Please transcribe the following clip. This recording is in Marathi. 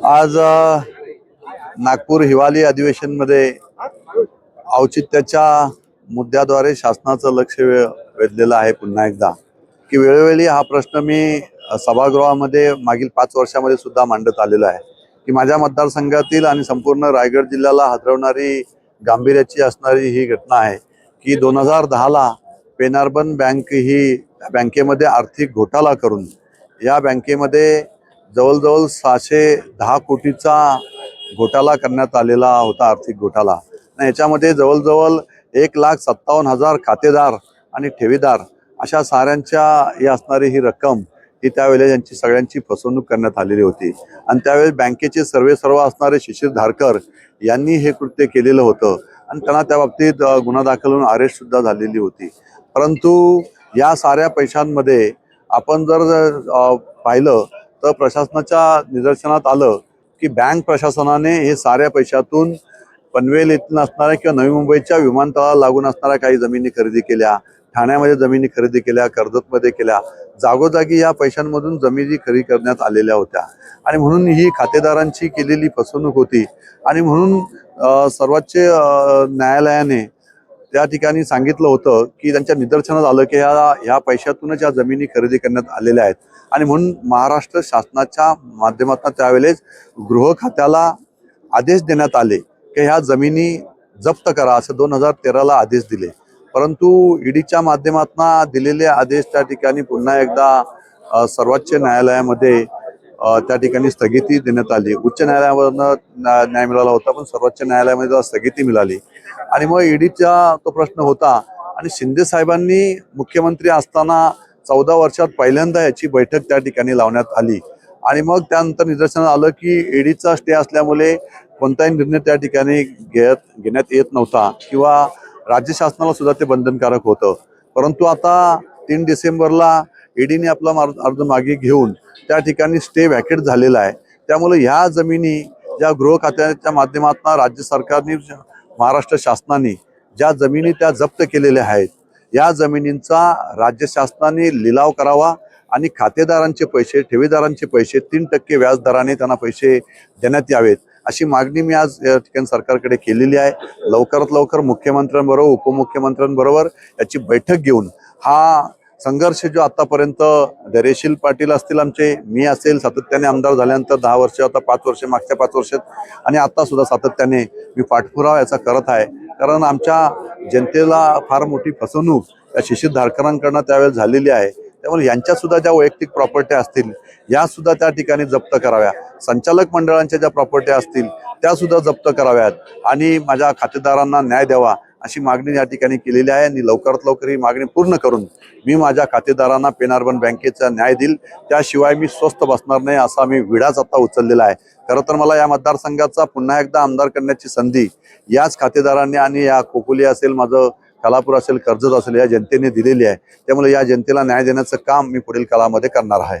आज नागपूर हिवाळी अधिवेशनमध्ये औचित्याच्या मुद्द्याद्वारे शासनाचं लक्ष वे- वेधलेलं आहे पुन्हा एकदा. की वेळोवेळी हा प्रश्न मी सभागृहामध्ये मागील पाच वर्षामध्ये सुद्धा मांडत आलेला आहे. की माझ्या मतदारसंघातील आणि संपूर्ण रायगड जिल्ह्याला हादरवणारी गांभीर्याची असणारी ही घटना आहे की दोन हजार दहाला पेनार्बन बँक ही बँकेमध्ये आर्थिक घोटाळा करून या बँकेमध्ये जवळजवळ सहाशे दहा कोटीचा घोटाळा करण्यात आलेला होता आर्थिक घोटाळा याच्यामध्ये जवळजवळ एक लाख सत्तावन्न हजार खातेदार आणि ठेवीदार अशा साऱ्यांच्या ही असणारी ही रक्कम ही त्यावेळेला यांची सगळ्यांची फसवणूक करण्यात आलेली होती. आणि त्यावेळेस बँकेचे सर्वे सर्व असणारे शिशिर धारकर यांनी हे कृत्य केलेलं होतं. आणि त्यांना त्या बाबतीत गुन्हा दाखल होऊन अरेस्ट सुद्धा झालेली होती. परंतु या साऱ्या पैशांमध्ये आपण जर पाहिलं तर प्रशासनाच्या निदर्शनात आलं की बँक प्रशासनाने हे साऱ्या पैशातून पनवेल येथून असणाऱ्या किंवा नवी मुंबईच्या विमानतळाला लागून असणाऱ्या काही जमिनी खरेदी केल्या ठाण्यामध्ये जमिनी खरेदी केल्या कर्जतमध्ये केल्या. जागोजागी या पैशांमधून जमिनी खरेदी करण्यात आलेल्या होत्या. आणि म्हणून ही खातेदारांची केलेली फसवणूक होती. आणि म्हणून सर्वोच्च न्यायालयाने त्या ठिकाणी सांगितलं होतं की त्यांच्या निदर्शनात आलं की ह्या ह्या पैशातूनच या जमिनी खरेदी करण्यात आलेल्या आहेत. आणि म्हणून महाराष्ट्र शासनाच्या माध्यमातून त्यावेळेस गृह खात्याला आदेश देण्यात आले की ह्या जमिनी जप्त करा असं दोन हजार तेराला आदेश दिले. परंतु ईडीच्या माध्यमातून दिलेले आदेश त्या ठिकाणी पुन्हा एकदा सर्वोच्च न्यायालयामध्ये त्या ठिकाणी स्थगिती देण्यात आली. उच्च न्यायालयावरनं न्याय मिळाला होता पण सर्वोच्च न्यायालयामध्ये त्याला स्थगिती मिळाली आणि मग ईडीचा तो प्रश्न होता आणि शिंदे साहेबांनी मुख्यमंत्री असताना चौदा वर्षात पहिल्यांदा याची बैठक त्या ठिकाणी लावण्यात आली. आणि मग त्यानंतर निदर्शनात आलं की ईडीचा स्टे असल्यामुळे कोणताही निर्णय त्या ठिकाणी घेत घेण्यात येत नव्हता किंवा राज्य शासनाला सुद्धा ते बंधनकारक होतं. परंतु आता तीन डिसेंबरला ईडीने आपला अर्ज मागे घेऊन त्या ठिकाणी स्टे व्हॅकेट झालेला आहे. त्यामुळे ह्या जमिनी ज्या गृह खात्याच्या माध्यमातून राज्य सरकारने महाराष्ट्र शासनाने ज्या जमिनी त्या जप्त केलेल्या आहेत या जमिनींचा राज्य शासनाने लिलाव करावा आणि खातेदारांचे पैसे ठेवीदारांचे पैसे तीन टक्के व्याजदराने त्यांना पैसे देण्यात यावेत अशी मागणी मी आज या ठिकाणी सरकारकडे केलेली आहे. लवकरात लवकर मुख्यमंत्र्यांबरोबर उपमुख्यमंत्र्यांबरोबर याची बैठक घेऊन हा संघर्ष जो आतापर्यंत धैर्यशील पाटील असतील आमचे मी असेल सातत्याने आमदार झाल्यानंतर दहा वर्ष आता पाच वर्ष मागच्या पाच वर्षात आणि आता सुद्धा सातत्याने मी पाठपुरावा याचा करत आहे. कारण आमच्या जनतेला फार मोठी फसवणूक या शिशिर धारकरांकडनं त्यावेळेस झालेली आहे. त्यामुळे यांच्यासुद्धा ज्या वैयक्तिक प्रॉपर्ट्या असतील यासुद्धा त्या ठिकाणी जप्त कराव्या. संचालक मंडळांच्या ज्या प्रॉपर्ट्या असतील त्यासुद्धा जप्त कराव्यात. आणि माझ्या खातेदारांना न्याय द्यावा. अशी मागणी या ठिकाणी केलेली आहे आणि लवकरात लवकर ही मागणी पूर्ण करून मी माझ्या खातेदारांना पेनार्बन बँकेचा न्याय देईल. त्याशिवाय मी स्वस्त बसणार नाही असा मी विडाच आता उचललेला आहे. खरं तर मला या मतदारसंघाचा पुन्हा एकदा आमदार करण्याची संधी याच खातेदारांनी आणि या कोकुली असेल माझं खालापूर असेल कर्जत असेल या जनतेने दिलेली आहे. त्यामुळे या जनतेला न्याय देण्याचं काम मी पुढील काळामध्ये करणार आहे.